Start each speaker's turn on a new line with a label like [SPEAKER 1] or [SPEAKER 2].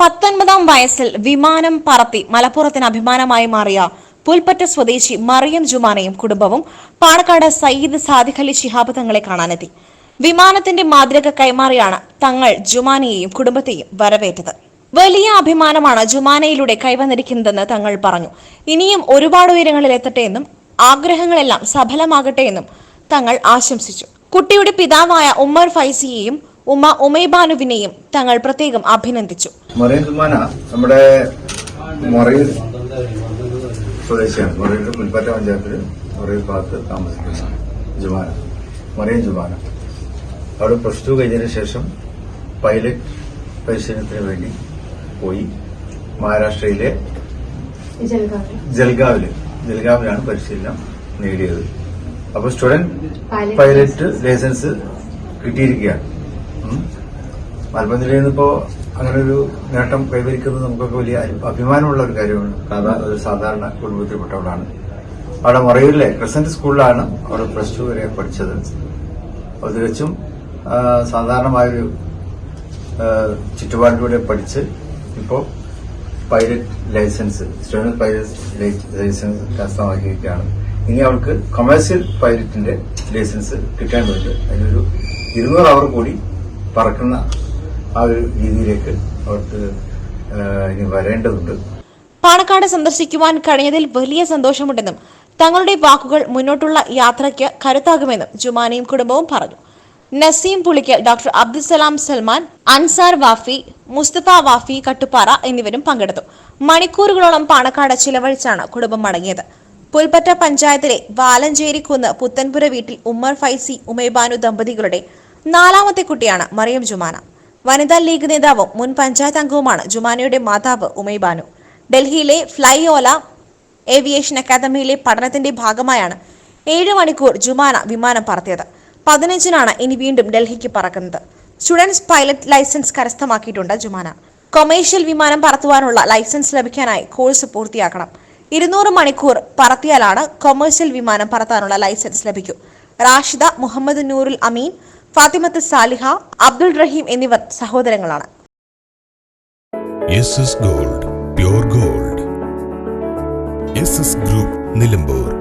[SPEAKER 1] പത്തൊൻപതാം വയസ്സിൽ വിമാനം പറത്തി മലപ്പുറത്തിന് അഭിമാനമായി മാറിയ പുൽപ്പറ്റ സ്വദേശി മറിയം ജുമാനയും കുടുംബവും പാണക്കാട് സയ്യിദ് സാദിഖ് അലി ശിഹാബ് തങ്ങളെ കാണാനെത്തി. വിമാനത്തിന്റെ മാതൃക കൈമാറിയാണ് തങ്ങൾ ജുമാനയെയും കുടുംബത്തെയും വരവേറ്റത്. വലിയ അഭിമാനമാണ് ജുമാനയിലൂടെ കൈവന്നിരിക്കുന്നതെന്ന് തങ്ങൾ പറഞ്ഞു. ഇനിയും ഒരുപാട് ഉയരങ്ങളിൽ എത്തട്ടെ എന്നും ആഗ്രഹങ്ങളെല്ലാം സഫലമാകട്ടെ എന്നും തങ്ങൾ ആശംസിച്ചു. കുട്ടിയുടെ പിതാവായ ഉമ്മർ ഫൈസിയെയും ഉമ്മ ഉമൈബാനുവിനെയും തങ്ങൾ പ്രത്യേകം അഭിനന്ദിച്ചു.
[SPEAKER 2] നമ്മുടെ സ്വദേശിയാണ്. പഞ്ചായത്തിൽ ഭാഗത്ത് ജുമാന ജുമാന അവിടെ പ്ലസ് ടു കഴിഞ്ഞതിന് ശേഷം പൈലറ്റ് പരിശീലനത്തിന് വേണ്ടി പോയി മഹാരാഷ്ട്രയിലെ ജൽഗാവിൽ. ജൽഗാവിലാണ് പരിശീലനം നേടിയത്. അപ്പൊ സ്റ്റുഡന്റ് പൈലറ്റ് ലൈസൻസ് കിട്ടിയിരിക്കുകയാണ്. മലപ്പുറം അങ്ങനെ ഒരു നേട്ടം കൈവരിക്കുന്നത് നമുക്കൊക്കെ വലിയ അഭിമാനമുള്ള ഒരു കാര്യമാണ്. കാരണം ഒരു സാധാരണ കുടുംബത്തിൽപ്പെട്ടവളാണ് അവിടെ മറയൂരിലെ ക്രിസന്റ് സ്കൂളിലാണ് അവിടെ പ്ലസ് ടു വരെ പഠിച്ചത്. അത് തികച്ചും സാധാരണമായൊരു ചുറ്റുപാടിലൂടെ പഠിച്ച് ഇപ്പോൾ pilot licence student pilot licence കരസ്ഥമാക്കിയിരിക്കുകയാണ്. ഇനി അവൾക്ക് കൊമേഴ്സ്യൽ പൈലറ്റിന്റെ ലൈസൻസ് കിട്ടേണ്ടതുണ്ട്. അതിനൊരു ഇരുന്നൂറ് അവർ കൂടി പറക്കുന്ന ആ ഒരു രീതിയിലേക്ക് അവർക്ക് ഇനി വരേണ്ടതുണ്ട്.
[SPEAKER 1] പാണക്കാട് സന്ദർശിക്കുവാൻ കഴിഞ്ഞതിൽ വലിയ സന്തോഷമുണ്ടെന്നും തങ്ങളുടെ വാക്കുകൾ മുന്നോട്ടുള്ള യാത്രയ്ക്ക് കരുത്താകുമെന്നും ജുമാനയും കുടുംബവും പറഞ്ഞു. നസീം പുളിക്കൽ ഡോക്ടർ അബ്ദുസലാം സൽമാൻ അൻസാർ വാഫി മുസ്തഫ വാഫി കട്ടുപ്പാറ എന്നിവരും പങ്കെടുത്തു. മണിക്കൂറുകളോളം പാണക്കാട് ചിലവഴിച്ചാണ് കുടുംബം മടങ്ങിയത്. പുൽപ്പറ്റ പഞ്ചായത്തിലെ വാലഞ്ചേരിക്കുന്ന് പുത്തൻപുര വീട്ടിൽ ഉമ്മർ ഫൈസി ഉമൈബാനു ദമ്പതികളുടെ നാലാമത്തെ കുട്ടിയാണ് മറിയം ജുമാന. വനിതാ ലീഗ് നേതാവും മുൻ പഞ്ചായത്ത് അംഗവുമാണ് ജുമാനയുടെ മാതാവ് ഉമൈബാനു ഡൽഹിയിലെ ഫ്ലൈ ഓല ഏവിയേഷൻ അക്കാദമിയിലെ പഠനത്തിന്റെ ഭാഗമായാണ് ഏഴ് മണിക്കൂർ ജുമാന വിമാനം പറത്തിയത്. പതിനഞ്ചിനാണ് ഇനി വീണ്ടും ഡൽഹിക്ക് പറക്കുന്നത്. സ്റ്റുഡൻസ് പൈലറ്റ് ലൈസൻസ് കരസ്ഥമാക്കിയിട്ടുണ്ട് ജുമാന. കൊമേഴ്ഷ്യൽ വിമാനം പറത്തുവാനുള്ള ലൈസൻസ് ലഭിക്കാനായി കോഴ്സ് പൂർത്തിയാക്കണം. ഇരുന്നൂറ് മണിക്കൂർ പറത്തിയാലാണ് കൊമേഴ്ഷ്യൽ വിമാനം പറത്താനുള്ള ലൈസൻസ് ലഭിക്കൂ. റാഷിദ മുഹമ്മദ് നൂറുൽ അമീൻ ഫാത്തിമത്ത് സാലിഹ അബ്ദുൾ റഹീം എന്നിവർ സഹോദരങ്ങളാണ്.
[SPEAKER 3] Gold gold. ഗ്രൂപ്പ് നിലമ്പൂർ.